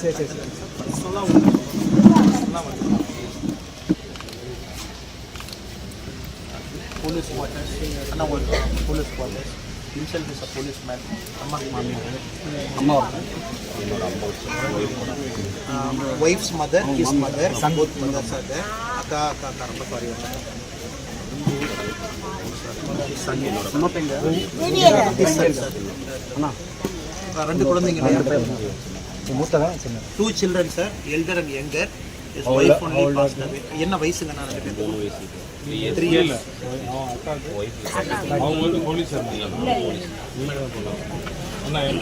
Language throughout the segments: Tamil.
சரி சரி போலீஸ் குவார்ட்டர்ஸ் அண்ணா ஒரு police quarters himself is a policeman மாமியார் அம்மா wife's mother his mother both mothers are அக்கா அக்கா அக்கா ரொம்ப சாரி அம்மா ரெண்டு குழந்தைங்க two children sir elder and younger என்ன வயசுங்க நான் ரெண்டு பேரும் த்ரீ இயர்ஸ் அவங்க வந்து போலீஸ் இருந்தாங்க அண்ணா என்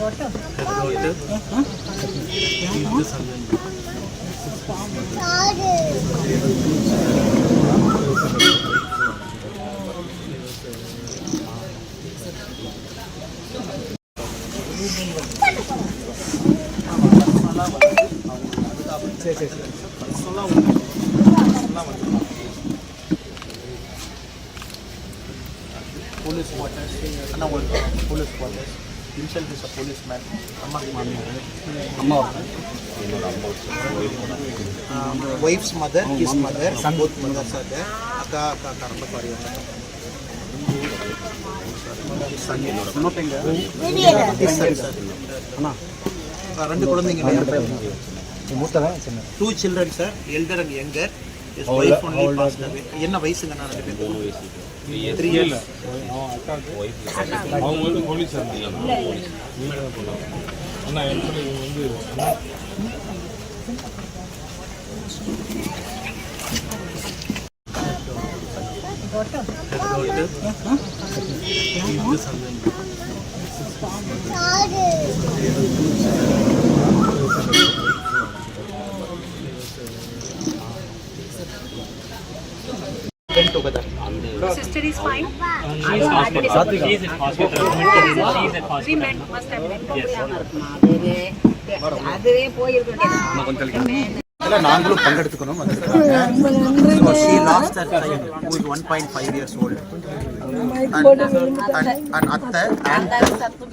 சொல்லி இவங்க வந்து அண்ணா சரி சரி சரி குவார்ட்டர்ஸ் அண்ணா ஒரு போலீஸ் is a policeman அம்மா மாமியார் அம்மா wife's mother his mother both mothers are there அக்கா அக்கா சாரி பெங்க அண்ணா ரெண்டு குழந்தைங்க two children sir elder and younger is wife only passed away என்ன வயசுங்க நான் ரெண்டு பேரும் த்ரீ இயர்ஸ் அவங்க வந்து போலீஸ் அண்ணா என் சொல்லி இவங்க வந்து went together Sister is fine. She's in hospital. She's in hospital. She's at We hospital. met, must have met. அதுவே போயிருக்கேன் இல்ல நாங்களும் பங்கெடுத்துக்கணும் வந்திருக்காங்க So she lost her child and, and, and atta and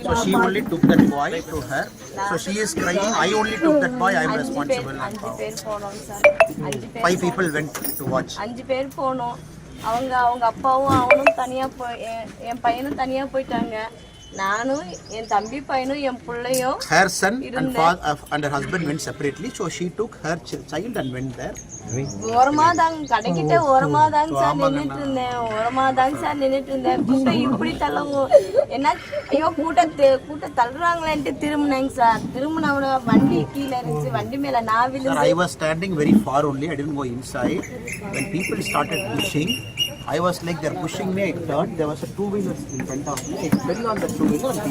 so she only took that boy to her so she is crying I only took that boy I am responsible அஞ்சு பேர் போனோம் சார் அஞ்சு பேர் five people went to watch அஞ்சு பேர் போனோம் அவங்க அவங்க அப்பாவும் அவனும் தனியா போய் என்- என் பையனும் தனியா போயிட்டாங்க நானும் என் தம்பி பையனும் என் பிள்ளையும் her son and father and her husband went separately so she took her ch- child and went there. ஓரமா தாங்க கடைக்கிட்ட ஓரமா தாங்க சார் நின்னுட்டு இருந்தேன் ஓரமா தாங்க சார் நின்னுட்டு இருந்தேன் கூட்டம் இப்படி தள்ளவும் என்ன? ஐயோ கூட்டத்து கூட்டம் தள்ளுறாங்களேன்ட்டு திரும்பினேங்க சார். திரும்பினவன வண்டி கீழே இருந்துச்சு வண்டி மேல நான் விழுந்து I was standing very far only. I didn't go inside. When people started pushing, I was like they're pushing me. I turned. There was a two wheeler in front of me. I fell on the two wheeler and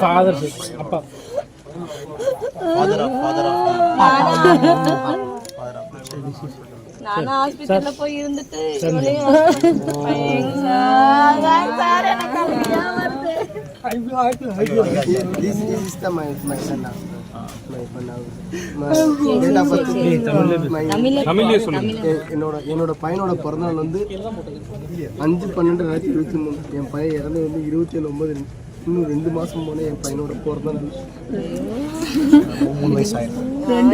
father அப்பா Father of நானும் ஹாஸ்பிட்டல்ல போய் இருந்துட்டு சார் எனக்கு வருது என்னோட என்னோட பையனோட பிறந்தநாள் வந்து அஞ்சு பன்னெண்டு ரெண்டாயிரத்தி இருபத்தி மூணு. என் பையன் இறந்து வந்து இருபத்தி ஏழு ஒன்பது இன்னும் ரெண்டு மாசம் போன என் பையனோட பிறந்தநாள் மூணு வயசு ஆயிடும்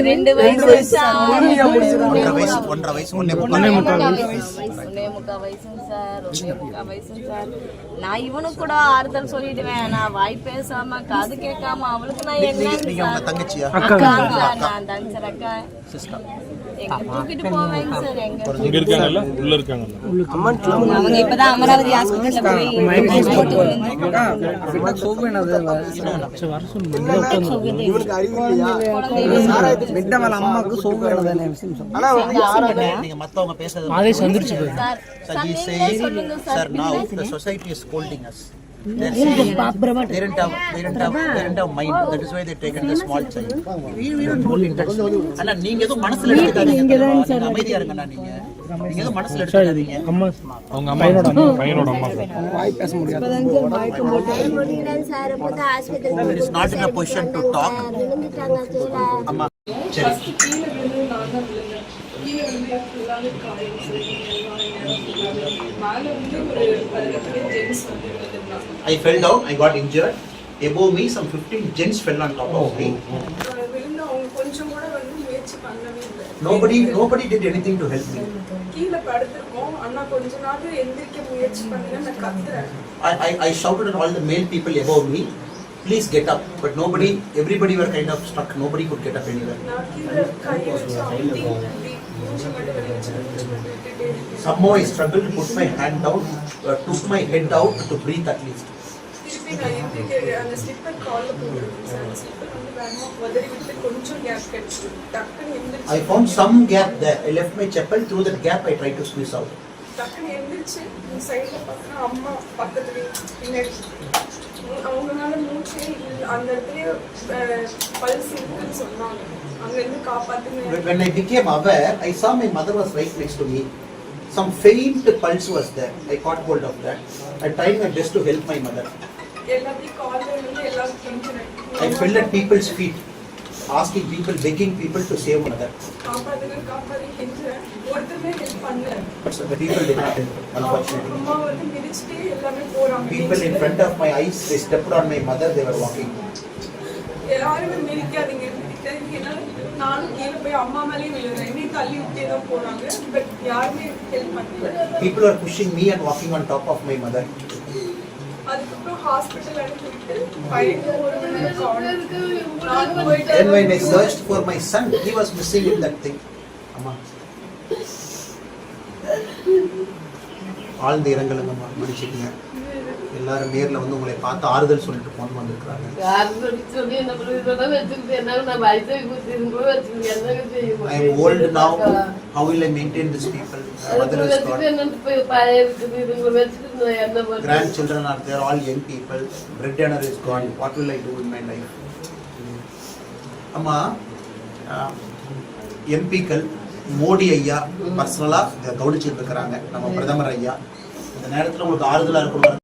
ரெண்டு வயசு ஒன்றரை வயசு. ஒன்றரை வயசு ஒன்னே ஒன்னே முக்கால் வயசுங்க சார். ஒன்னே முக்கால் வயசுங்க சார். நான் இவனுக்கு கூட ஆறுதல் சொல்லிடுவேன். நான் வாய் பேசாம காது கேட்காம அவளுக்கு நான் உங்க தங்கச்சியா? நான் தாங்க சார் அக்கா. இங்க இருக்காங்கல்ல? உள்ள இருக்காங்கல்ல? அவங்க இப்பதான் அமராவதி ஹாஸ்பிட்டல்ல போய் இவனுக்கு அறிவு இல்லையா? ஆனா வந்து யாரால நீங்க மத்தவங்க பேசுறது சார் Sir, he தமிழ்ல says, சொல்லுங்க sir, sir now the society is scolding us. They're saying they didn't have, they didn't have, they didn't have mind. That is why they taken the small child. We, we don't hold intention. அண்ணா நீங்க எதுவும் மனசுல எடுத்துக்காதீங்க நீங்க அமைதியா இருங்கண்ணா நீங்க நீங்க எதுவும் மனசுல எடுத்துக்காதீங்க அவங்க அம்மா அம்மா, பையனோட அம்மா சார் வாய் பேச முடியாது முடியலன்னு சார் இப்பதான் ஆஸ்பத்திரி It is not in a position to talk. விழுந்துட்டாங்க கீழே அம்மா சரி கீழே விழுந்து நான் தான் விழுந்தேன் கீழே விழுந்து ஃபுல்லாகவே காயம் சரி மேலே வந்து ஒரு பதினெட்டு ஜென்ஸ் வந்து விழுந்துருந்தாங்க I fell down, I got injured. Above me, some 15 gents fell on top of me. விழுந்து அவங்க கொஞ்சம் கூட வந்து முயற்சி பண்ணவே இல்லை Nobody, nobody did anything to help me. கீழே படுத்திருக்கோம் அண்ணா கொஞ்ச நாள் எந்திரிக்க முயற்சி பண்ணுங்க நான் கத்துறேன் I, I, I shouted at all the male people above me, please get up. But nobody, everybody were kind of stuck. Nobody could get up anywhere. நான் கீழே கையை வச்சு அமுத்தி இப்படி மூச்சு மட்டும் வெளியே வச்சு மூச்சு மட்டும் விட்டுட்டே இருக்கேன் Somehow I struggled to put my hand down, uh, took my head out to breathe at least. திருப்பி நான் எந்திரிக்க அந்த ஸ்லிப்பர் காலில் போட்டுருக்கேன் சார் அந்த ஸ்லிப்பர் வந்து வேகமாக உதறி விட்டு கொஞ்சம் கேப் கிடைச்சு டக்குன்னு எந்திரிச்சு I found some gap there. I left my chapel. Through that gap, I tried to squeeze out. டக்குன்னு எந்திரிச்சு இந்த சைடில் பார்த்தா அம்மா பக்கத்துலேயே பின்னாடி அவங்களால மூச்சே. அந்த இடத்துலயே பல்ஸ் இருக்குன்னு சொன்னாங்க அங்கேருந்து காப்பாத்துங்க When I became aware, I saw my mother was right next to me. Some faint pulse was there. I caught hold of that. I tried my best to help my mother. எல்லாத்தையும் எல்லாரும் கெஞ்சினேன் I fell at people's feet, unfortunately. அம்மா வந்து மிதிச்சுட்டே எல்லாமே போறாங்க People in front of my eyes, they stepped on my mother, they were walking. யாருமே மிதிக்காதீங்க மிதிக்காதீங்க என்னால நானும் கீழே போய் அம்மா மேலேயும் விழுறேன் என்னையும் தள்ளி விட்டே தான் போறாங்க பட் யாருமே ஹெல்ப் பண்ணல People were pushing me and walking on top of my Then when I searched for my son, he was missing in that thing. அம்மா ஆழ்ந்த இரங்கலுங்கம்மா மன்னிச்சுக்கங்க எல்லாரும் நேர்ல வந்து உங்களை பார்த்து ஆறுதல் சொல்லிட்டு போன். How will I maintain these people? My mother is gone. Grandchildren are there, all young people. Breadwinner is gone. What will I do in my life? அம்மா எம்பிக்கள் மோடி ஐயா பர்சனலா கவனிச்சுட்டு இருக்கிறாங்க நம்ம பிரதமர் ஐயா இந்த நேரத்துல உங்களுக்கு ஆறுதலா இருக்கணும்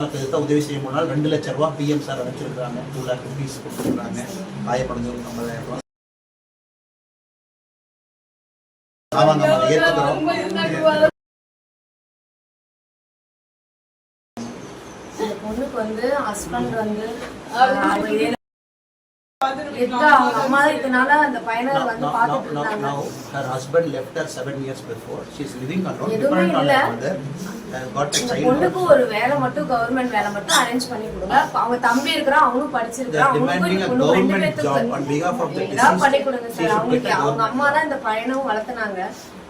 இதுதான் உதவி செய்ய போனால் ரெண்டு லட்சம் ரூபா பிஎம் சார் அனுப்பிச்சிருக்காங்க டூ லேக் ருபீஸ் கொடுத்துருக்காங்க. காயப்படுறவங்களுக்கு ஐம்பதாயிரம் ரூபா ஆமாங்க ஏற்றுக்கிறோம் பொண்ணுக்கு வந்து ஹஸ்பண்ட் வந்து Uh. பொண்ணுக்கு ஒரு வேலை மட்டும் கவர்மெண்ட் வேலை மட்டும் அரேஞ்ச் பண்ணி கொடுங்க. அப்ப அவங்க தம்பி demanding இந்த a பொண்ணு. கொடுங்க. சார் அவங்களுக்கு அவங்க. அம்மா தான் இந்த பையனும் வளர்த்துனாங்க.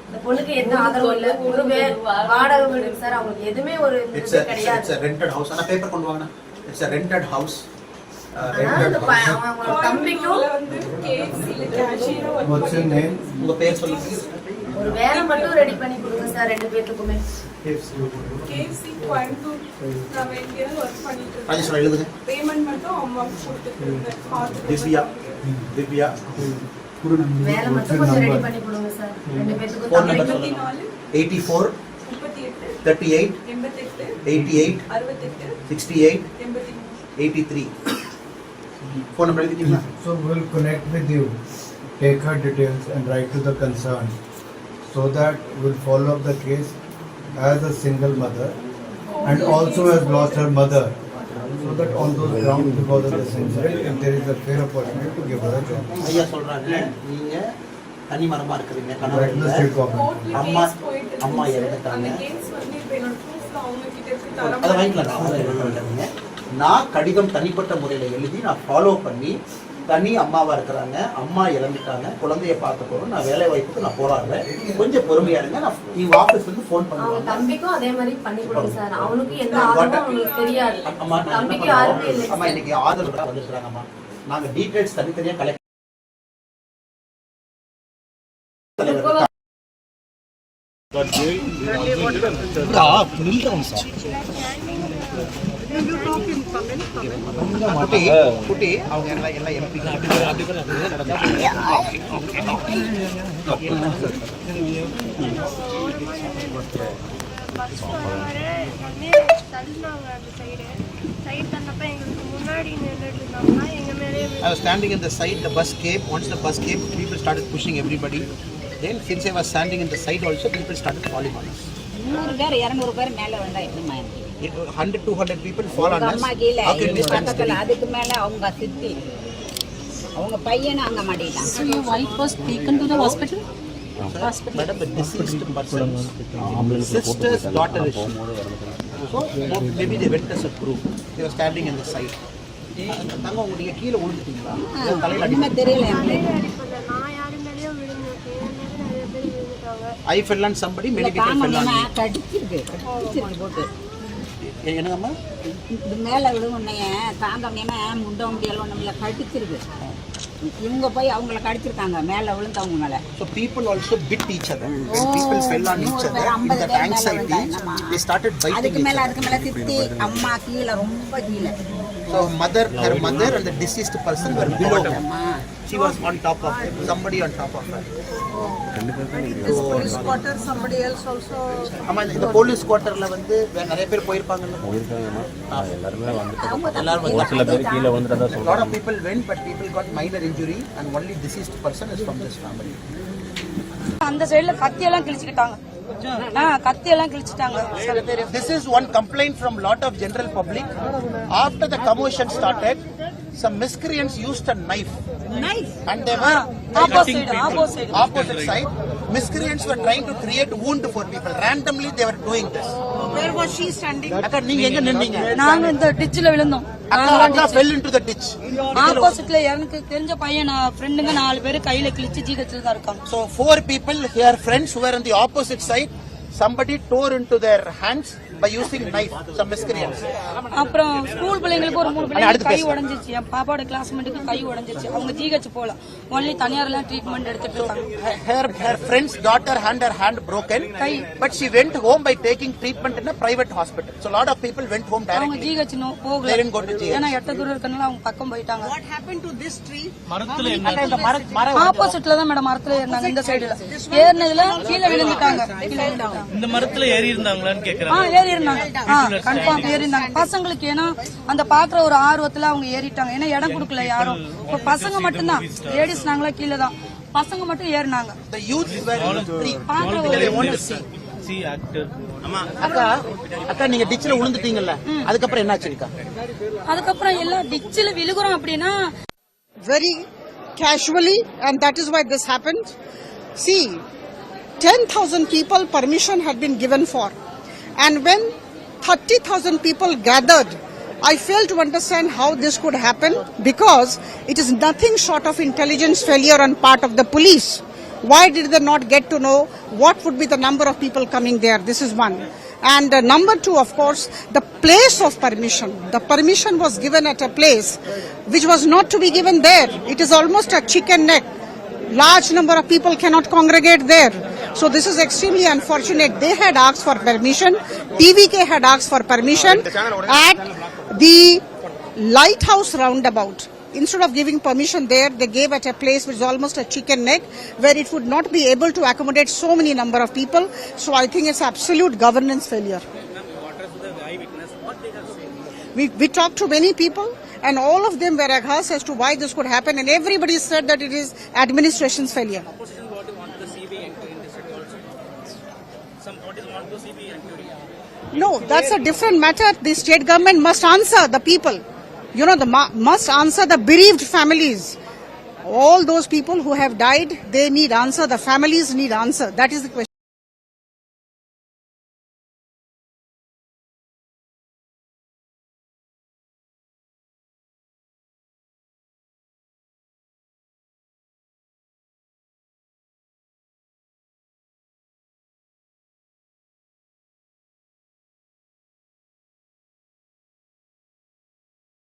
இந்த பொண்ணுக்கு எந்த ஆதரவும் இல்ல ஒரு வாடகை வீடு சார் அவங்களுக்கு எதுவுமே ஒரு கிடையாது. ஆனா கொண்டு. உங்க பேர் சொல்லுங்க. ஒரு வேலை மட்டும் ரெடி பண்ணி கொடுங்க சார் ரெண்டு பேத்துக்குமே கேஎஃப்சி கோயம்புத்தூர் நான் எங்கேயாவது ஒர்க் பண்ணிட்டு இருக்கேன் ராஜேஸ்வரன் எழுதுங்க. பேமெண்ட் மட்டும் அம்மாவுக்கு கொடுத்துட்டு இருந்தேன் பார்த்துட்டு திவ்யா. திவ்யா. வேலை மட்டும் கொஞ்சம் ரெடி பண்ணி கொடுங்க சார் ரெண்டு பேத்துக்கும் Phone number தம்பிக்கும் சொல்லுங்க. நாலு 84, முப்பத்தி எட்டு 38, எண்பத்தெட்டு 88, அறுபத்தெட்டு 68, எண்பத்தி மூணு 83. Phone number எழுதிட்டீங்களா? So we'll connect with you, take her details and write to the concerned so that we'll follow up the case as a single mother and also has lost her mother. So that on those grounds because of this incident, if there is a fair opportunity to give her a job. ஐயா சொல்றாங்க நீங்க தனி மரமா இருக்கிறீங்க கணவர் Right to the இல்ல. state government. கோர்ட்ல அம்மா கேஸ் போயிட்டு இருக்கு அம்மா சார். இறந்துட்டாங்க அந்த கேஸ் வந்து இப்போ என்னோட ப்ரூஃப்ல அவங்க கிட்ட இருக்கு தர அதை வாங்கிக்கலாம் நான் கடிதம் தனிப்பட்ட முறையில் எழுதி நான் ஃபாலோ பண்ணி தனி அம்மாவா இருக்கிறாங்க அம்மா இறந்துட்டாங்க குழந்தைய பார்க்க போறோம் நான் வேலை வாய்ப்புக்கு நான் போராடுறேன் கொஞ்சம் பொறுமையா இருங்க நான் நீங்க ஆஃபீஸ்ல இருந்து ஃபோன் பண்ணுவாங்க. தம்பிக்கும் அதே மாதிரி பண்ணி கொடுங்க சார். அவனுக்கு எந்த நான் ஆதரவும் வாட்ட- அவங்களுக்கு தெரியாது. அம்மா தம்பிக்கு யாருமே இல்லை அம்மா இன்னைக்கு ஆதரவு வந்துருக்காங்க அம்மா. நாங்க டீடைல்ஸ் தனித்தனியா கலெக்ட் குட்டி குட்டி அவங்க எல்லாம் எல்லாம் MP I was standing in the side, the bus came. Once the bus came, people started pushing everybody. Then, since I was standing in the side also, people started falling on us. நூறு பேர் இரநூறு பேர் மேல வந்தா எப்படிமா It- 100, 200 people fall on us. அம்மா கீழே பக்கத்துல? அதுக்கு மேல அவங்க சித்தி அவங்க பையனும் அங்க மாட்டிட்டான் So your wife was taken to the hospital? Madam, the deceased person, sister's daughter is she. So, maybe they went as a group. They were standing in the side. தங்க உங்களுடைய கீழே விழுந்துட்டீங்களா தலையில தெரியல எங்களுக்கு அடிப்படல நான் யாரு மேலேயும் விழுந்துருக்கேன் என் மேலே நிறைய பேர் விழுந்துட்டாங்க I fell on somebody, many இல்ல people fell on காமமா me. கடிச்சிருக்கு கடிச்சிருக்கு போட்டு என்னங்கம்மா இது மேல விழும் உன்னைய தாங்க முடியாம முண்ட முடியல இல்ல கடிச்சிருக்கு இவங்க போய் அவங்கள கடிச்சிருக்காங்க மேல விழுந்தவங்க மேல So people also bit each other. When people fell on each நூறு other, பேர் in ஐம்பது that பேர் மேல anxiety, விழுந்தாங்கம்மா. they started biting அதுக்கு each மேல other. அதுக்கு மேல சித்தி அம்மா கீழே ரொம்ப கீழே So mother, her mother and the deceased person were below her. அம்மா She was on top of her, somebody on top of her. police quarter somebody else also ஆமா இந்த- இந்த போலீஸ் குவார்ட்டர்ல வந்து வேற நிறைய பேர் போயிருப்பாங்கல்ல எல்லாரும் வந்து lot of people went but people got minor injury and only deceased person is from this family அந்த சைடுல கத்தி எல்லாம் கிழிச்சுக்கிட்டாங்க ஆ கத்தி எல்லாம் கிழிச்சிட்டாங்க சில பேர் this is one complaint from lot of general public after the commotion started some miscreants used a knife nice and they were opposite opposite opposite side miscreants were trying to create wound for people randomly they were doing this where was she standing அக்கா நீங்க எங்க நின்னீங்க நாங்க இந்த டிச்சில விழுந்தோம் அக்கா அக்கா fell into the ditch ஆப்போசிட்ல எனக்கு தெரிஞ்ச பையன் நான் ஃப்ரெண்டுங்க நாலு பேர் கையில கிழிச்சு ஜிஹெச்ல தான் இருக்காங்க so four people here friends who were on the opposite side somebody tore into their hands by using knife some miscreants. அப்புறம் ஸ்கூல் பிள்ளைங்களுக்கு ஒரு மூணு பிள்ளைங்க அடுத்து கை. உடைஞ்சிச்சு. என் பாப்பாவோட கிளாஸ்மேட்டுக்கு கை உடைஞ்சிச்சு. அவங்க ஜிஹெச் போல. ஒன்லி தனியார்லாம் ட்ரீட்மெண்ட் எடுத்துட்டு இருக்காங்க her her friend's daughter had her hand broken but she went home by taking treatment in a private hospital. So lot of people went home அவங்க directly. ஜிஹெச் போகல. They didn't go to GH. ஏன்னா எட்ட தூரம் இருக்கனால அவங்க பக்கம் போயிட்டாங்க. What happened to this tree? அக்கா, இந்த மர மர ஆப்போசிட்ல தான் மேடம் மரத்துல ஏறினாங்க இந்த சைடுல ஏறினதுல கீழே விழுந்துட்டாங்க. இந்த மரத்துல ஏறி இருந்தாங்களான்னு கேக்குறாங்க. ஏறி இருந்தாங்க ஆ கன்ஃபார்ம் ஏறி இருந்தாங்க பசங்களுக்கு ஏன்னா அந்த பாக்குற ஒரு ஆர்வத்துல அவங்க ஏறிட்டாங்க. ஏன்னா இடம் கொடுக்கல யாரும். இப்ப பசங்க மட்டும்தான். லேடிஸ் நாங்களா கீழே தான். பசங்க மட்டும் ஏறினாங்க. பாக்குற ஒரு they want to see see actor அக்கா அக்கா நீங்க டிச்ல விழுந்துட்டீங்கல்ல அதுக்கப்புறம் அக்கா? அதுக்கப்புறம் எல்லாம் டிச்சில விழுகுறோம் அப்படின்னா very casually, and that is why this happened. See, 10,000 people permission had been given for, and when 30,000 people gathered, I fail to understand how this could happen because it is nothing short of intelligence failure on part of the police. Why did they not get to know what would be the number of people coming there? This is one. And uh, number two, of course, the place of permission. The permission was given at a place which was not to be given there. It is almost a chicken neck. Large number of people cannot congregate there. So this is extremely unfortunate. They had asked for permission. TVK had asked for permission at the lighthouse roundabout. Instead of giving permission there, they gave at a place which is almost a chicken neck, where it would not be able to accommodate so many number of people. So I think it's absolute governance failure. We, we talked to many people, and all of them were aghast as to why this could happen, and everybody said that it is administration's failure. No, that's a different matter. The state government must answer the people. You know, the must answer the bereaved families. All those people who have died, they need answer. The families need answer. That is the question.